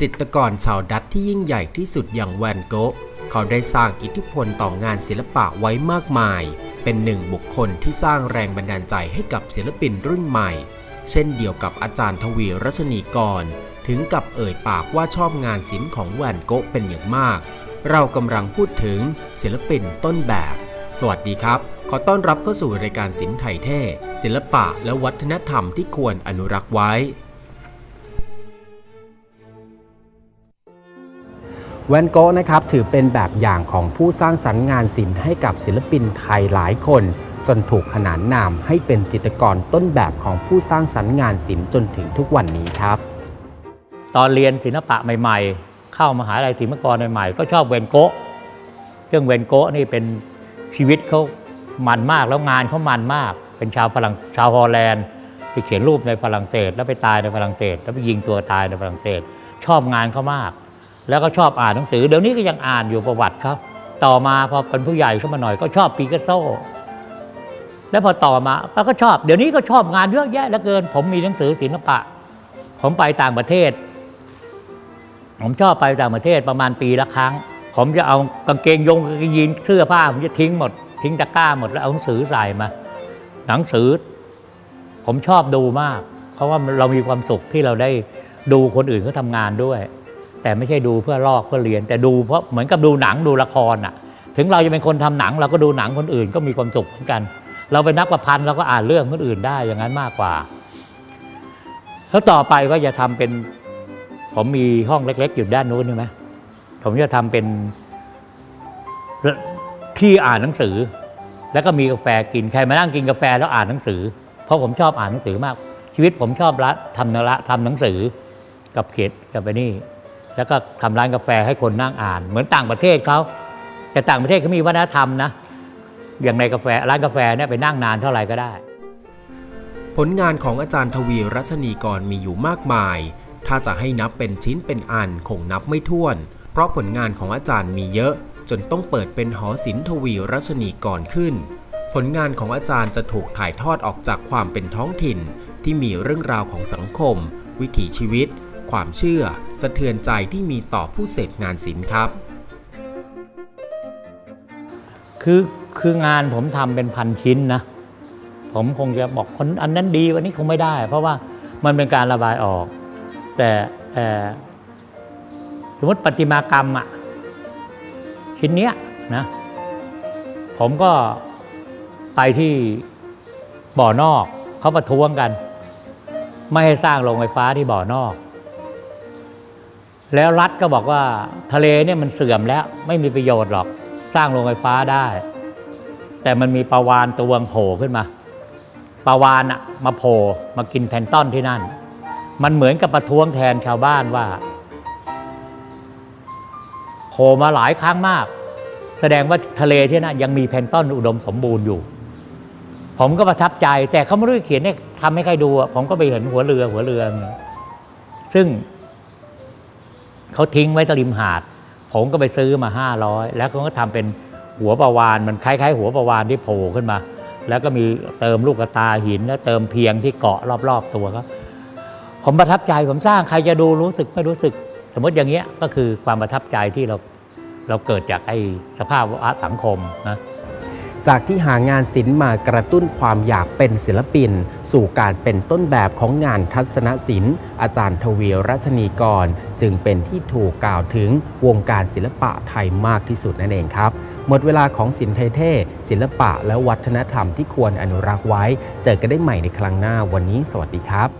จิตรกรชาวดัตที่ยิ่งใหญ่ที่สุดอย่างแวนโกะเขาได้สร้างอิทธิพลต่องานศิลปะไว้มากมาย เป็นหนึ่งบุคคลที่สร้างแรงบันดาลใจให้กับศิลปินรุ่นใหม่ เช่นเดียวกับอาจารย์ทวีรัชนีกร ถึงกับเอ่ยปากว่าชอบงานศิลป์ของแวนโกะเป็นอย่างมาก เรากำลังพูดถึงศิลปินต้นแบบ สวัสดีครับ ขอต้อนรับเข้าสู่รายการศิลป์ไทยเท่ศิลปะและวัฒนธรรมที่ควรอนุรักษ์ไว้ แวนโกะนะครับถือเป็นแบบอย่างของผู้สร้างสรรค์งานศิลป์ให้กับศิลปินไทยหลายคน จนถูกขนานนามให้เป็นจิตรกรต้นแบบของผู้สร้างสรรค์งานศิลป์จนถึงทุกวันนี้ครับ ตอนเรียนศิลปะใหม่ๆ เข้ามาหาลัยศิลปกรใหม่ๆ ก็ชอบเวนโกะเรื่องเวนโกะนี่เป็นชีวิตเขามันมากแล้วงานเขามันมาก เป็นชาวฝรั่งชาวฮอลแลนด์ไปเขียนรูปในฝรั่งเศส แล้วไปตายในฝรั่งเศส แล้วไปยิงตัวตายในฝรั่งเศส ชอบงานเขามาก แล้วก็ชอบอ่านหนังสือ เดี๋ยวนี้ก็ยังอ่านอยู่ประวัติเขาต่อมาพอเป็นผู้ใหญ่ขึ้นมาหน่อยก็ชอบปีกัสโซ แล้วพอต่อมาแล้วก็ชอบ เดี๋ยวนี้ก็ชอบงานเยอะแยะเหลือเกิน ผมมีหนังสือศิลปะ ผมไปต่างประเทศ ผมชอบไปต่างประเทศประมาณปีละครั้ง ผมจะเอากางเกงยงกางเกงยีนเสื้อผ้าผมจะทิ้งหมด ทิ้งตะกร้าหมดแล้วเอาหนังสือใส่มา หนังสือ ผมชอบดูมาก เพราะว่าเรามีความสุขที่เราได้ดูคนอื่นเขาทำงานด้วย แต่ไม่ใช่ดูเพื่อลอกเพื่อเรียน แต่ดูเพราะเหมือนกับดูหนังดูละครอะ ถึงเราจะเป็นคนทำหนัง เราก็ดูหนังคนอื่นก็มีความสุขเหมือนกัน เราเป็นนักประพันธ์เราก็อ่านเรื่องคนอื่นได้อย่างนั้นมากกว่า แล้วต่อไปก็จะทำเป็น ผมมีห้องเล็ก ๆ อยู่ด้านนู้นใช่ไหมผมจะทำเป็นที่อ่านหนังสือ แล้วก็มีกาแฟกินใครมานั่งกินกาแฟแล้วอ่านหนังสือ เพราะผมชอบอ่านหนังสือมาก ชีวิตผมชอบละทำนละทำหนังสือกับเขียนกับไปนี่ แล้วก็ทำร้านกาแฟให้คนนั่งอ่าน เหมือนต่างประเทศเขาแต่ต่างประเทศเขามีวัฒนธรรมนะอย่างในกาแฟร้านกาแฟเนี่ยไปนั่งนานเท่าไหร่ก็ได้ ผลงานของอาจารย์ทวีรัชนีกรมีอยู่มากมาย ถ้าจะให้นับเป็นชิ้นเป็นอันคงนับไม่ถ้วน เพราะผลงานของอาจารย์มีเยอะ จนต้องเปิดเป็นหอศิลป์ทวีรัชนีกรขึ้น ผลงานของอาจารย์จะถูกถ่ายทอดออกจากความเป็นท้องถิ่น ที่มีเรื่องราวของสังคม วิถีชีวิต ความเชื่อ สะเทือนใจที่มีต่อผู้เสพงานศิลป์ครับ คือคืองานผมทำเป็นพันชิ้นนะ ผมคงจะบอกคนอันนั้นดีวันนี้คงไม่ได้ เพราะว่ามันเป็นการระบายออก แต่สมมติประติมากรรมอะชิ้นเนี้ยนะผมก็ไปที่บ่อนอกเขาประท้วงกัน ไม่ให้สร้างโรงไฟฟ้าที่บ่อนอก แล้วรัฐก็บอกว่าทะเลเนี่ยมันเสื่อมแล้วไม่มีประโยชน์หรอกสร้างโรงไฟฟ้าได้ แต่มันมีปลาวานตัวงโผล่ขึ้นมาปลาวานอะมาโผล่มากินแพลนต้อนที่นั่น มันเหมือนกับประท้วงแทนชาวบ้านว่าโผล่มาหลายครั้งมาก แสดงว่าทะเลที่นั่นยังมีแพลนต้อนอุดมสมบูรณ์อยู่ ผมก็ประทับใจแต่เขาไม่รู้เขียนให้ทำให้ใครดูผมก็ไปเห็นหัวเรือหัวเรือ ซึ่ง เขาทิ้งไว้ตริมหาด ผมก็ไปซื้อมาห้าร้อยแล้วเขาก็ทำเป็นหัวประวานมันคล้ายๆ หัวประวานที่โผล่ขึ้นมา แล้วก็มีเติมลูกตาหินแล้วเติมเพียงที่เกาะรอบๆตัวครับผมประทับใจผมสร้างใครจะดูรู้สึกไม่รู้สึก สมมติอย่างเงี้ยก็คือความประทับใจที่เราเราเกิดจากไอ้สภาพสังคมนะ จากที่หางานศิลป์มากระตุ้นความอยากเป็นศิลปิน สู่การเป็นต้นแบบของงานทัศนศิลป์ อาจารย์ทวีรัชนีกร จึงเป็นที่ถูกกล่าวถึงวงการศิลปะไทยมากที่สุดนั่นเองครับ หมดเวลาของศินไทยเท่ศิลปะและวัฒนธรรมที่ควรอนุรักษ์ไว้ เจอกันได้ใหม่ในครั้งหน้าวันนี้ สวัสดีครับ